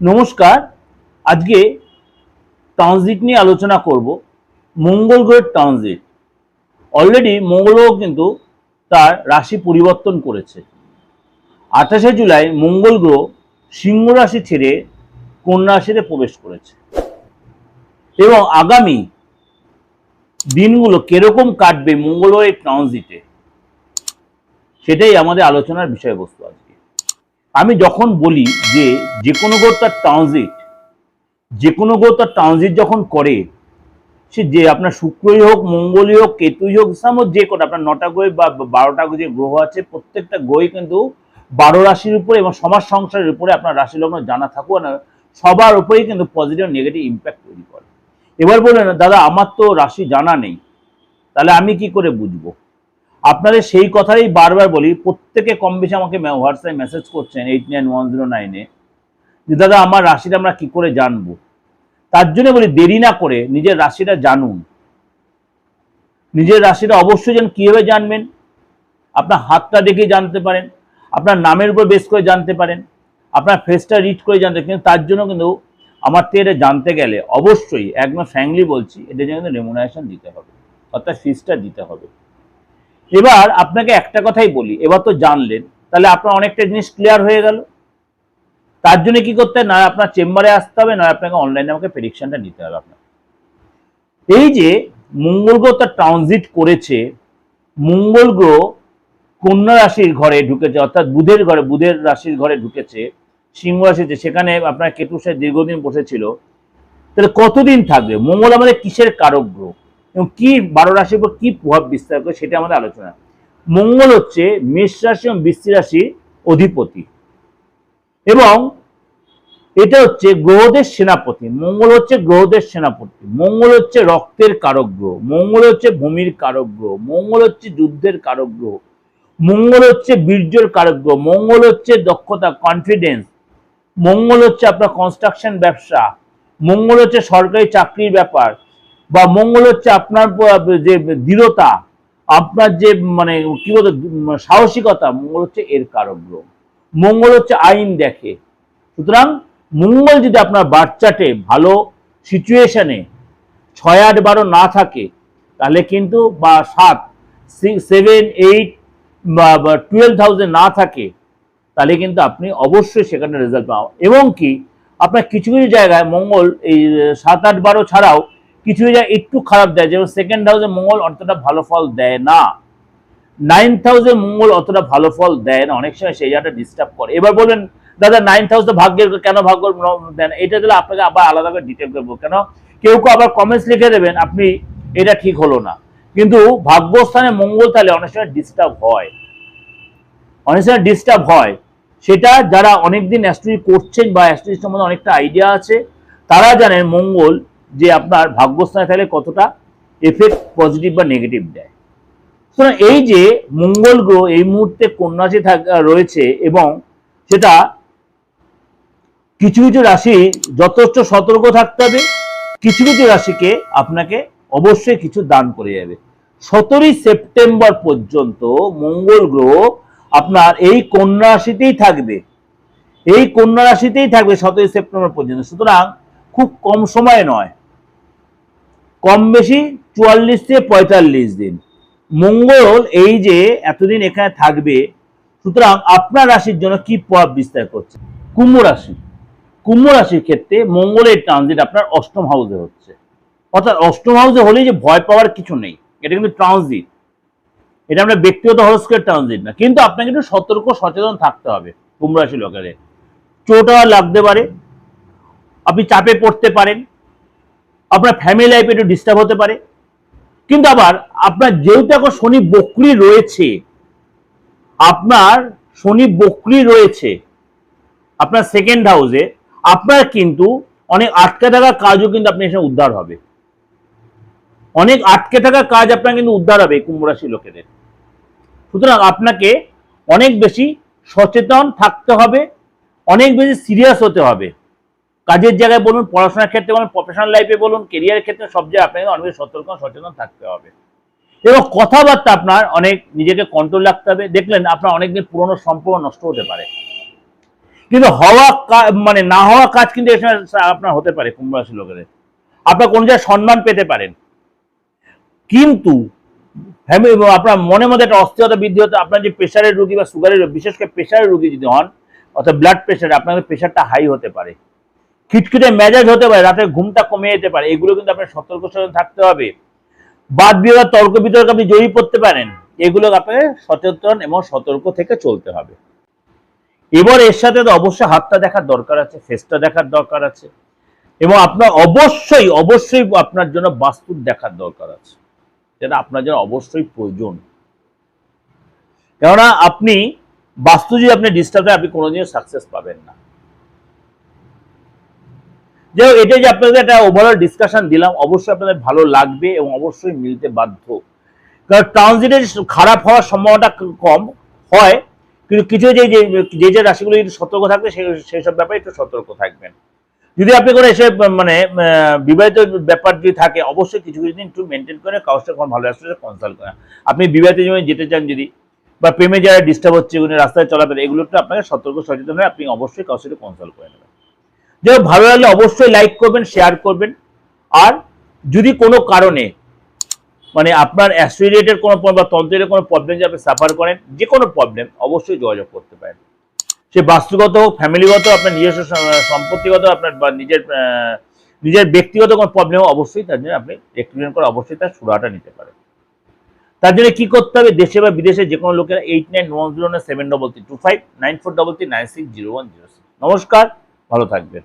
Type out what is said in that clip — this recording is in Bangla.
নমস্কার, আজকে ট্রানজিট নিয়ে আলোচনা করব, মঙ্গল গ্রহের ট্রানজিট অলরেডি মঙ্গল গ্রহ কিন্তু তার রাশি পরিবর্তন করেছে। আঠাশে জুলাই মঙ্গল গ্রহ সিংহ রাশি ছেড়ে কন্যা রাশিতে প্রবেশ করেছে। এবং আগামী দিনগুলো কীরকম কাটবে মঙ্গল গ্রহের ট্রানজিটে সেটাই আমাদের আলোচনার বিষয়বস্তু আজকে আমি যখন বলি যে যে কোনো গ্রহ তার ট্রানজিট যে কোনো গ্রহ তার ট্রানজিট যখন করে, সে যে আপনার শুক্রই হোক, মঙ্গলই হোক, কেতুই হোক সামো যে কোনো, আপনার নটা গ্রহ বা বারোটা যে গ্রহ আছে, প্রত্যেকটা গ্রহই কিন্তু বারো রাশির উপরে এবং সমাজ সংসারের উপরে আপনার রাশি লগ্ন জানা থাকুক না সবার উপরেই কিন্তু পজিটিভ নেগেটিভ ইম্প্যাক্ট তৈরি করে। এবার বললেন দাদা, আমার তো রাশি জানা নেই, তাহলে আমি কি করে বুঝব? আপনাদের সেই কথাই বারবার বলি, প্রত্যেকে কম বেশি আমাকে হোয়াটসঅ্যাপে মেসেজ করছেন এইট নাইন ওয়ান জিরো নাইনে যে, দাদা, আমার রাশিটা আমরা কি করে জানব? তার জন্য বলি, দেরি না করে নিজের রাশিটা জানুন। নিজের রাশিটা অবশ্যই যেন কীভাবে জানবেন? আপনার হাতটা দেখে জানতে পারেন, আপনার নামের উপর বেস করে জানতে পারেন, আপনার ফেসটা রিড করে জানতে কিন্তু তার জন্য কিন্তু আমার থেকে এটা জানতে গেলে অবশ্যই একদম ফ্র্যাঙ্কলি বলছি, এটা জন্য কিন্তু রেমুনারেশন দিতে হবে, অর্থাৎ ফিসটা দিতে হবে। এবার আপনাকে একটা কথাই বলি, এবার তো জানলেন, তাহলে আপনার অনেকটা জিনিস ক্লিয়ার হয়ে গেল। তার জন্য কি করতে হয়? না, আপনার চেম্বারে আসতে হবে, না, আপনাকে অনলাইনে আমাকে প্রেডিকশনটা নিতে হবে আপনার এই যে মঙ্গল গ্রহ তার ট্রানজিট করেছে, মঙ্গল গ্রহ কন্যা রাশির ঘরে ঢুকেছে, অর্থাৎ বুধের ঘরে, বুধের রাশির ঘরে ঢুকেছে, সিংহ রাশিতে সেখানে আপনার কেতু সাহেব দীর্ঘদিন বসেছিল। তাহলে কতদিন থাকবে? মঙ্গল আমাদের কিসের কারক গ্রহ? এবং কি বারো রাশির উপর কি প্রভাব বিস্তার করে সেটা আমাদের আলোচনা। মঙ্গল হচ্ছে মেষ রাশি এবং বৃষ্টি রাশির অধিপতি। এবং এটা হচ্ছে গ্রহদের সেনাপতি। মঙ্গল হচ্ছে গ্রহদের সেনাপতি। মঙ্গল হচ্ছে রক্তের কারক গ্রহ। মঙ্গল হচ্ছে ভূমির কারক গ্রহ। মঙ্গল হচ্ছে যুদ্ধের কারক গ্রহ। মঙ্গল হচ্ছে বীর্যর কারক গ্রহ। মঙ্গল হচ্ছে দক্ষতা কনফিডেন্স মঙ্গল হচ্ছে আপনার কনস্ট্রাকশন ব্যবসা। মঙ্গল হচ্ছে সরকারি চাকরির ব্যাপার। বা মঙ্গল হচ্ছে আপনার, যে দৃঢ়তা, আপনার যে মানে কি বলতো সাহসিকতা, মঙ্গল হচ্ছে এর কারক মঙ্গল হচ্ছে আইন দেখে। সুতরাং মঙ্গল যদি আপনার বাচ্চাটে ভালো সিচুয়েশনে ছয় আট বারো না থাকে, তাহলে কিন্তু বা সাত সেভেন, এইট, বা টুয়েলভ থাউজেন্ড না থাকে, তাহলে কিন্তু আপনি অবশ্যই সেখানে রেজাল্ট পাও এবং কি, আপনার কিছু কিছু জায়গায় মঙ্গল এই সাত আট বারো ছাড়াও কিছু জায়গায় একটু খারাপ দেয়। যেমন সেকেন্ড হাউসে মঙ্গল অতটা ভালো ফল দেয় না। নাইন্থ হাউসে মঙ্গল অতটা ভালো ফল দেয় না। অনেক সময় সেই জায়গাটা ডিস্টার্ব করে। এবার বলবেন, দাদা নাইন্থ হাউস তো ভাগ্যের কেন ভাগ্য দেন এটা দিলে আপনাকে আবার আলাদা করে ডিটেল করব। কেন? কেউ কেউ আবার কমেন্টস লিখে দেবেন, আপনি এটা ঠিক হলো না। কিন্তু ভাগ্যস্থানে মঙ্গল তাহলে অনেক সময় ডিস্টার্ব হয়। অনেক সময় ডিস্টার্ব হয়। সেটা যারা অনেকদিন অ্যাস্ট্রোলজি করছেন বা অ্যাস্ট্রোলজি সম্বন্ধে অনেকটা আইডিয়া আছে, তারা জানেন মঙ্গল যে আপনার ভাগ্যস্থানে থাকলে কতটা এফেক্ট পজিটিভ বা নেগেটিভ দেয়। সুতরাং এই যে মঙ্গল গ্রহ এই মুহূর্তে কন্যাসে থাকা রয়েছে এবং সেটা কিছু কিছু রাশি যথেষ্ট সতর্ক থাকতে হবে, কিছু কিছু রাশিকে আপনাকে অবশ্যই কিছু দান করে যাবে। সতেরোই সেপ্টেম্বর পর্যন্ত মঙ্গল গ্রহ আপনার এই কন্যা রাশিতেই থাকবে। এই কন্যা রাশিতেই থাকবে সতেরোই সেপ্টেম্বর পর্যন্ত। সুতরাং খুব কম সময় নয়। কম বেশি চুয়াল্লিশ থেকে পঁয়তাল্লিশ দিন। মঙ্গল এই যে এতদিন এখানে থাকবে, সুতরাং আপনার রাশির জন্য কি প্রভাব বিস্তার করছে? কুম্ভ রাশি। কুম্ভ রাশির ক্ষেত্রে মঙ্গলের ট্রানজিট আপনার অষ্টম হাউসে হচ্ছে। অর্থাৎ অষ্টম হাউসে হলেই যে ভয় পাওয়ার কিছু নেই। এটা কিন্তু ট্রানজিট এটা আমরা ব্যক্তিগত হরস্কের ট্রানজিট না। কিন্তু আপনাকে একটু সতর্ক, সচেতন থাকতে হবে কুম্ভ রাশি লোকেদের চোট লাগতে পারে। আপনি চাপে পড়তে পারেন। আপনার ফ্যামিলি লাইফে একটু ডিস্টার্ব হতে পারে। কিন্তু আবার আপনার যেহেতু এখন শনি বক্রি রয়েছে, আপনার শনি বক্রি রয়েছে, আপনার সেকেন্ড হাউসে আপনার কিন্তু অনেক আটকে থাকা কাজও কিন্তু আপনি এসে উদ্ধার হবে। অনেক আটকে থাকা কাজ আপনার কিন্তু উদ্ধার হবে এই কুম্ভ রাশি লোকেদের। সুতরাং আপনাকে অনেক বেশি সচেতন থাকতে হবে, অনেক বেশি সিরিয়াস হতে হবে। কাজের জায়গায় বলুন, পড়াশোনার ক্ষেত্রে বলুন প্রফেশনাল লাইফে বলুন কেরিয়ারের ক্ষেত্রে সব জায়গায় আপনাকে অনেক সতর্ক সচেতন থাকতে হবে। এবং কথাবার্তা আপনার অনেক নিজেকে কন্ট্রোল রাখতে হবে। দেখলেন, আপনার অনেকদিন পুরনো সম্পর্ক নষ্ট হতে পারে। কিন্তু হওয়া মানে না হওয়া কাজ কিন্তু এর সঙ্গে আপনার হতে পারে কুম্ভ রাশি লোকেদের। আপনার কোন জায়গায় সম্মান পেতে পারেন। কিন্তু আপনার মনে মধ্যে একটা অস্থিরতা বৃদ্ধি হতে, আপনার যে প্রেশারের রুগী বা সুগারের বিশেষ করে প্রেশারের রুগী যদি হন, অর্থাৎ ব্লাড প্রেশার আপনাদের প্রেশারটা হাই হতে পারে। খিটখিটে মেজাজ হতে পারে রাতে ঘুমটা কমে যেতে পারে, এগুলো কিন্তু আপনার সতর্ক সচেতন থাকতে হবে। বাদ বিবাদ তর্ক বিতর্ক আপনি জড়িয়ে পড়তে পারেন, এগুলো আপনাকে সচেতন এবং সতর্ক থেকে চলতে হবে। এবার এর সাথে তো অবশ্যই হাতটা দেখার দরকার আছে ফেসটা দেখার দরকার আছে, এবং আপনার অবশ্যই অবশ্যই আপনার জন্য বাস্তুর দেখার দরকার আছে, যেটা আপনার জন্য অবশ্যই প্রয়োজন। কেননা আপনি বাস্তু যদি আপনি ডিস্টার্ব হয় আপনি কোনোদিনও সাকসেস পাবেন না। যাই হোক, এটা যে আপনাদের একটা ওভারঅল ডিসকাশন দিলাম অবশ্যই আপনাদের ভালো লাগবে এবং অবশ্যই মিলতে বাধ্য। কারণ ট্রানজিটের খারাপ হওয়ার সম্ভাবনাটা কম হয় কিন্তু কিছু যে যে যে রাশিগুলো একটু সতর্ক থাকবে সেই সব ব্যাপারে একটু সতর্ক থাকবেন। যদি আপনি কোনো এসে মানে বিবাহিত ব্যাপার যদি থাকে অবশ্যই কিছু কিছু দিন একটু মেনটেন করে কাউর সাথে কোনো ভালো রাস্তায় কনসাল্ট করেন। আপনি বিবাহিত জীবনে যেতে চান যদি বা প্রেমে যারা ডিস্টার্ব হচ্ছে রাস্তায় চলাফেরা এগুলো একটু আপনাকে সতর্ক সচেতন হয়ে আপনি অবশ্যই কারোর সাথে কনসাল্ট করে নেবেন। যাই ভালো লাগলে অবশ্যই লাইক করবেন শেয়ার করবেন। আর যদি কোনো কারণে মানে আপনার অ্যাস্ট্রিয়েটের কোনো বা তন্ত্রের কোনো প্রবলেম যে আপনি সাফার করেন, যে কোনো প্রবলেম অবশ্যই যোগাযোগ করতে পারেন। সে বাস্তুগত হোক ফ্যামিলিগত আপনার নিজস্ব সম্পত্তিগত আপনার বা নিজের নিজের ব্যক্তিগত কোনো প্রবলেম অবশ্যই তার জন্য আপনি এক্সপ্লেন করে অবশ্যই তার সুরাটা নিতে পারেন। তার জন্য কি করতে হবে, দেশে বা বিদেশে যে কোনো লোকেরা eight nine one zero nine seven double three two five nine four double three nine six zero one zero six নমস্কার, ভালো থাকবেন।